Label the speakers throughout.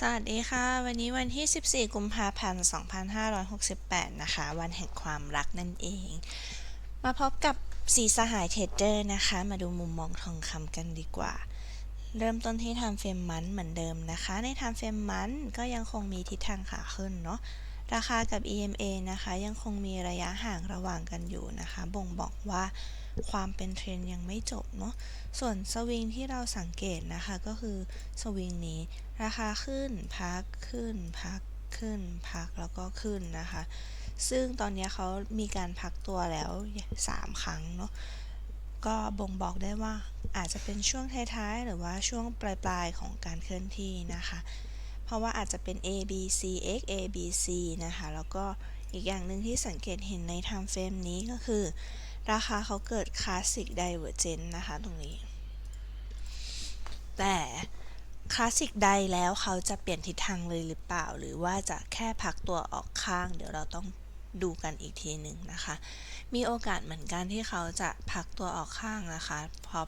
Speaker 1: สวัสดีค่ะ วันนี้วันที่ 14 กุมภาพันธ์ 2568 นะคะ วันแห่งความรักนั่นเอง มาพบกับสีสหายเทรดเดอร์นะคะ มาดูมุมมองทองคำกันดีกว่า เริ่มต้นที่ทำเฟรมมันเหมือนเดิมนะคะ ในทำเฟรมมันก็ยังคงมีทิศทางขาขึ้นเนาะราคากับ EMA นะคะ ยังคงมีระยะห่างระหว่างกันอยู่นะคะ บ่งบอกว่า ความเป็นเทรนยังไม่จบเนาะ ส่วนสวิงที่เราสังเกตนะคะก็คือสวิงนี้ราคาขึ้นพักขึ้นพักขึ้นพักแล้วก็ขึ้นนะคะ ซึ่งตอนนี้เขามีการพักตัวแล้ว 3 ครั้งเนาะก็บ่งบอกได้ว่าอาจจะเป็นช่วงท้ายๆ หรือว่าช่วงปลายๆ ของการเคลื่อนที่นะคะ เพราะว่าอาจจะเป็น A B C X A B C นะคะ แล้วก็อีกอย่างหนึ่งที่สังเกตเห็นใน time frame นี้ก็คือ ราคาเขาเกิด classic divergence นะคะตรงนี้ แต่คลาสสิกใดแล้วเขาจะเปลี่ยนทิศทางเลยหรือเปล่า หรือว่าจะแค่พักตัวออกข้าง เดี๋ยวเราต้องดูกันอีกทีหนึ่งนะคะ มีโอกาสเหมือนกันที่เขาจะพักตัวออกข้างนะคะ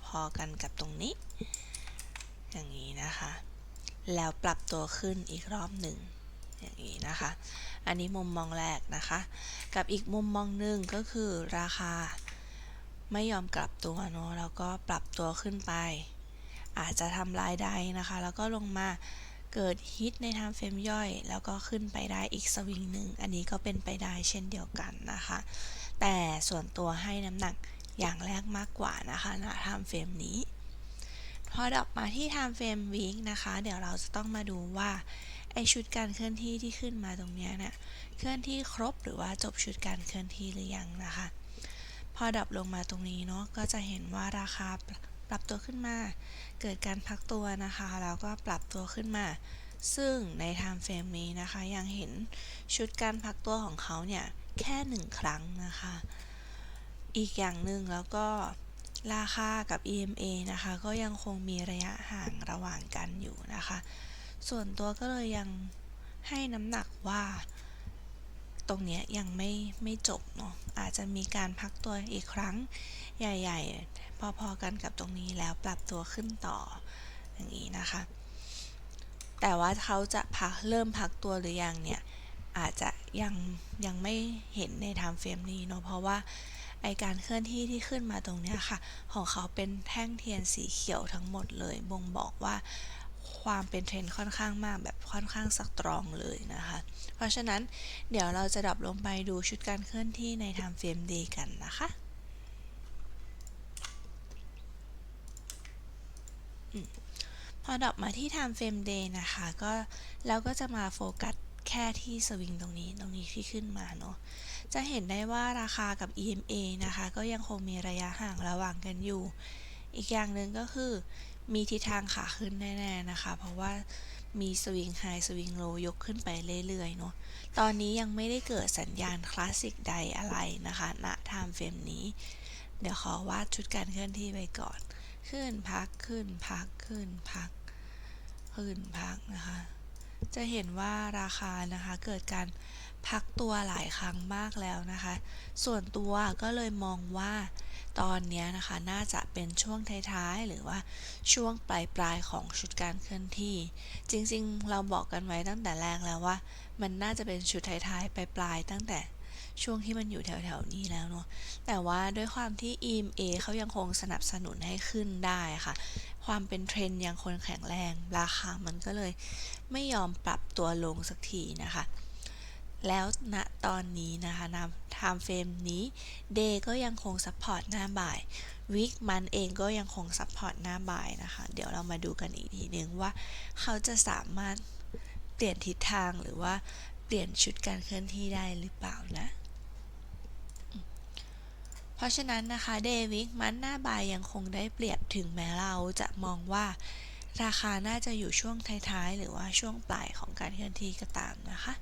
Speaker 1: พอๆกันกับตรงนี้ อย่างนี้นะคะ แล้วปรับตัวขึ้นอีกรอบหนึ่งอย่างนี้นะคะ อันนี้มุมมองแรกนะคะ กับอีกมุมมองหนึ่งก็คือราคา ไม่ยอมกลับตัวเนาะแล้วก็ปรับตัวขึ้นไป อาจจะทำลายได้นะคะ แล้วก็ลงมาเกิดฮิตในทางเฟรมย่อย แล้วก็ขึ้นไปได้อีกสวิงหนึ่งอันนี้ก็เป็นไปได้เช่นเดียวกันนะคะ แต่ส่วนตัวให้น้ำหนักอย่างแรกมากกว่านะคะณทางเฟรมนี้พอดับมาที่ time frame week นะคะ เดี๋ยวเราจะต้องมาดูว่าไอชุดการเคลื่อนที่ที่ขึ้นมาตรงนี้เนะี่ยเคลื่อนที่ครบหรือว่าจบชุดการเคลื่อนที่หรือยังนะคะ พอดับลงมาตรงนี้เนาะก็จะเห็นว่าราคาปรับตัวขึ้นมา เกิดการพักตัวนะคะ แล้วก็ปรับตัวขึ้นมา ซึ่งใน time frame นี้นะคะ ยังเห็นชุดการพักตัวของเขาเนี่ย แค่หนึ่งครั้งนะคะ อีกอย่างหนึ่งแล้วก็ราคากับ EMA นะคะ ก็ยังคงมีระยะห่างระหว่างกันอยู่นะคะ ส่วนตัวก็เลยยังให้น้ำหนักว่า ตรงนี้ยังไม่ไม่จบเนาะอาจจะมีการพักตัวอีกครั้งใหญ่ ๆ พอๆกันกับตรงนี้แล้วปรับตัวขึ้นต่ออย่างนี้นะคะ แต่ว่าเขาจะพักเริ่มพักตัวหรือยังเนี่ยอาจจะยังยังไม่เห็นในไทม์เฟรมนี้เนาะเพราะว่าไอการเคลื่อนที่ที่ขึ้นมาตรงนี้ค่ะ ของเขาเป็นแท่งเทียนสีเขียวทั้งหมดเลยบ่งบอกว่า ความเป็นเทรนค่อนข้างมากแบบค่อนข้างสตรองเลยนะคะ เพราะฉะนั้นเดี๋ยวเราจะดับลงไปดูชุดการเคลื่อนที่ในไทม์เฟรมดีกันนะคะพอดอกมาที่ time frame day นะคะก็แล้วก็จะมาโฟกัสแค่ที่สวิงตรงนี้ตรงนี้ที่ขึ้นมาเนาะจะเห็นได้ว่าราคากับ EMA นะคะ ก็ยังคงมีระยะห่างระหว่างกันอยู่ อีกอย่างหนึ่งก็คือ มีทิศทางขาขึ้นแน่ๆนะคะ เพราะว่ามีสวิงไฮสวิงโลยกขึ้นไปเรื่อยๆเนาะตอนนี้ยังไม่ได้เกิดสัญญาณคลาสสิกใดอะไรนะคะณ time frame นี้ เดี๋ยวขอวาดชุดการเคลื่อนที่ไปก่อน ขึ้นพักขึ้นพักขึ้นพัก ขึ้นพักนะคะ จะเห็นว่าราคานะคะเกิดการ พักตัวหลายครั้งมากแล้วนะคะ ส่วนตัวก็เลยมองว่าตอนนี้นะคะน่าจะเป็นช่วงท้ายๆ หรือว่าช่วงปลายๆของชุดการเคลื่อนที่ จริงๆ เราบอกกันไว้ตั้งแต่แรกแล้วว่า มันน่าจะเป็นชุดท้ายๆปลายๆตั้งแต่ช่วงที่มันอยู่แถวๆนี้แล้วเนาะแต่ว่าด้วยความที่ EMA เขายังคงสนับสนุนให้ขึ้นได้ค่ะ ความเป็นเทรนยังคงแข็งแรง ราคามันก็เลยไม่ยอมปรับตัวลงสักทีนะคะ แล้วณตอนนี้นะคะนำ time frame นี้ day ก็ยังคงซัพพอร์ตหน้าบ่าย week มันเองก็ยังคงซัพพอร์ตหน้าบ่ายนะคะ เดี๋ยวเรามาดูกันอีกทีนึงว่า เขาจะสามารถเปลี่ยนทิศทางหรือว่าเปลี่ยนชุดการเคลื่อนที่ได้หรือเปล่านะ เพราะฉะนั้นนะคะเดวิกมันหน้าบายยังคงได้เปรียบถึงแม้เราจะมองว่าราคาน่าจะอยู่ช่วงท้ายๆ หรือว่าช่วงปลายของการเคลื่อนที่ก็ตามนะคะ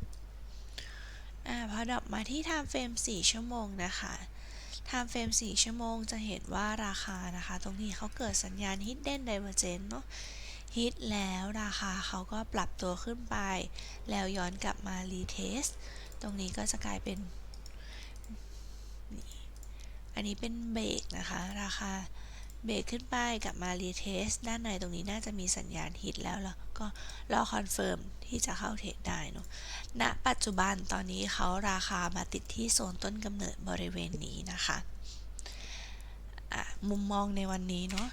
Speaker 1: อพอดับมาที่ time frame 4 ชั่วโมงนะคะ time frame 4 ชั่วโมงจะเห็นว่าราคานะคะ ตรงนี้เขาเกิดสัญญาณ hidden divergence เนาะฮิตแล้วราคาเขาก็ปรับตัวขึ้นไป แล้วย้อนกลับมา retest ตรงนี้ก็จะกลายเป็น อันนี้เป็นเบรกนะคะ ราคาเบรกขึ้นไปกลับมารีเทสด้านในตรงนี้น่าจะมีสัญญาณฮิตแล้วแล้วก็รอคอนเฟิร์ม ที่จะเข้าเทรดได้เนาะณปัจจุบันตอนนี้เขาราคามาติดที่โซนต้นกำเนิดบริเวณนี้นะคะะมุมมองในวันนี้เนาะ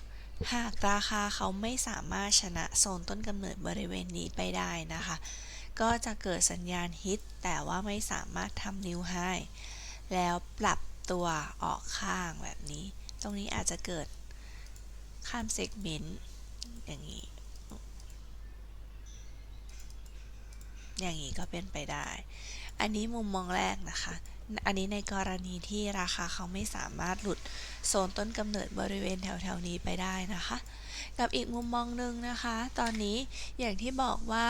Speaker 1: หากราคาเขาไม่สามารถชนะโซนต้นกำเนิดบริเวณนี้ไปได้นะคะ ก็จะเกิดสัญญาณฮิต แต่ว่าไม่สามารถทำนิวไฮแล้วปรับตัวออกข้างแบบนี้ ตรงนี้อาจจะเกิดข้ามเซกเมนต์อย่างนี้ อย่างนี้ก็เป็นไปได้ อันนี้มุมมองแรกนะคะ อันนี้ในกรณีที่ราคาเขาไม่สามารถหลุดโซนต้นกำเนิดบริเวณแถวๆนี้ไปได้นะคะ กับอีกมุมมองหนึ่งนะคะ ตอนนี้อย่างที่บอกว่า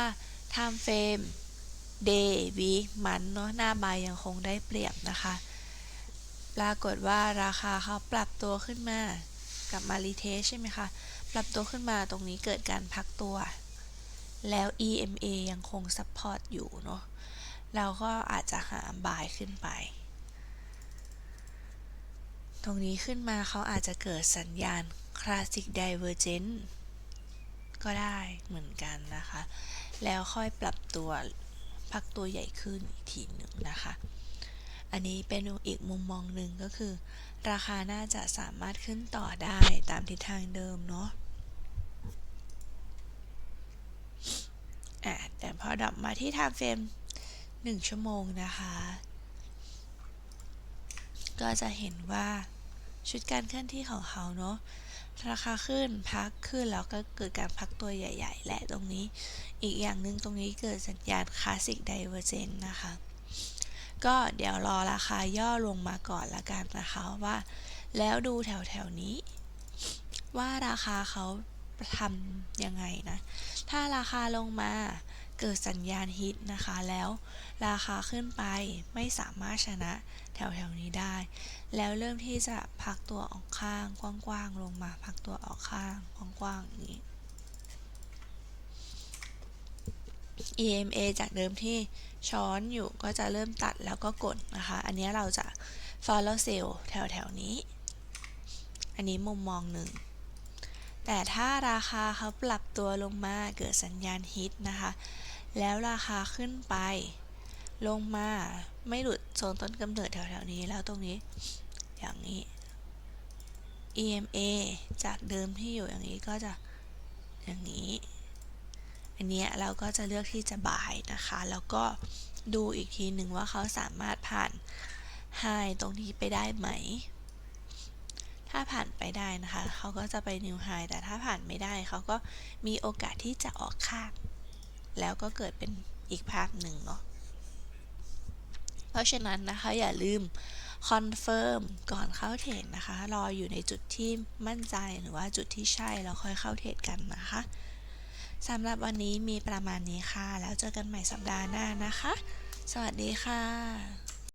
Speaker 1: time frame day week มันเนาะหน้าบายยังคงได้เปรียบนะคะ ปรากฏว่าราคาเขาปรับตัวขึ้นมากลับมารีเทสใช่ไหมคะ ปรับตัวขึ้นมาตรงนี้เกิดการพักตัว แล้ว EMA ยังคงซัพพอร์ตอยู่เนาะเราก็อาจจะหาบายขึ้นไป ตรงนี้ขึ้นมาเขาอาจจะเกิดสัญญาณ Classic Divergence ก็ได้เหมือนกันนะคะ แล้วค่อยปรับตัวพักตัวใหญ่ขึ้นอีกทีหนึ่งนะคะ อันนี้เป็นอีกมุมมองหนึ่งก็คือ ราคาน่าจะสามารถขึ้นต่อได้ตามทิศทางเดิมเนาะ อะแต่พอดับมาที่ time frame 1 ชั่วโมงนะคะ ก็จะเห็นว่าชุดการเคลื่อนที่ของเขาเนาะราคาขึ้นพักขึ้นแล้วก็เกิดการพักตัวใหญ่ ๆ และตรงนี้อีกอย่างหนึ่งตรงนี้เกิดสัญญาณคลาสสิกไดเวอร์เจนนะคะ ก็เดี๋ยวรอราคาย่อลงมาก่อนละกันนะคะว่า แล้วดูแถวๆนี้ ว่าราคาเขา ทำยังไงนะ ถ้าราคาลงมาเกิดสัญญาณฮิตนะคะแล้วราคาขึ้นไปไม่สามารถชนะแถวๆนี้ได้ แล้วเริ่มที่จะพักตัวออกข้างกว้างๆลงมาพักตัวออกข้างกว้างๆอย่างนี้ EMA จากเดิมที่ช้อนอยู่ก็จะเริ่มตัดแล้วก็กดนะคะ อันนี้เราจะ follow sell แถวๆนี้ อันนี้มุมมองหนึ่ง แต่ถ้าราคาเขาปรับตัวลงมาเกิดสัญญาณฮิตนะคะ แล้วราคาขึ้นไป ลงมาไม่หลุดโซนต้นกำเนิดแถวๆนี้แล้วตรงนี้ อย่างนี้ EMA จากเดิมที่อยู่อย่างนี้ก็จะอย่างนี้ อันนี้เราก็จะเลือกที่จะบายนะคะ แล้วก็ดูอีกทีหนึ่งว่าเขาสามารถผ่านไฮตรงนี้ไปได้ไหม ถ้าผ่านไปได้นะคะ เขาก็จะไปนิวไฮแต่ถ้าผ่านไม่ได้ เขาก็มีโอกาสที่จะออกข้าง แล้วก็เกิดเป็นอีกภาพหนึ่งเนาะเพราะฉะนั้นนะคะอย่าลืมคอนเฟิร์มก่อนเข้าเทรดนะคะ รออยู่ในจุดที่มั่นใจหรือว่าจุดที่ใช่แล้วค่อยเข้าเทรดกันนะคะสำหรับวันนี้มีประมาณนี้ค่ะ แล้วเจอกันใหม่สัปดาห์หน้านะคะ สวัสดีค่ะ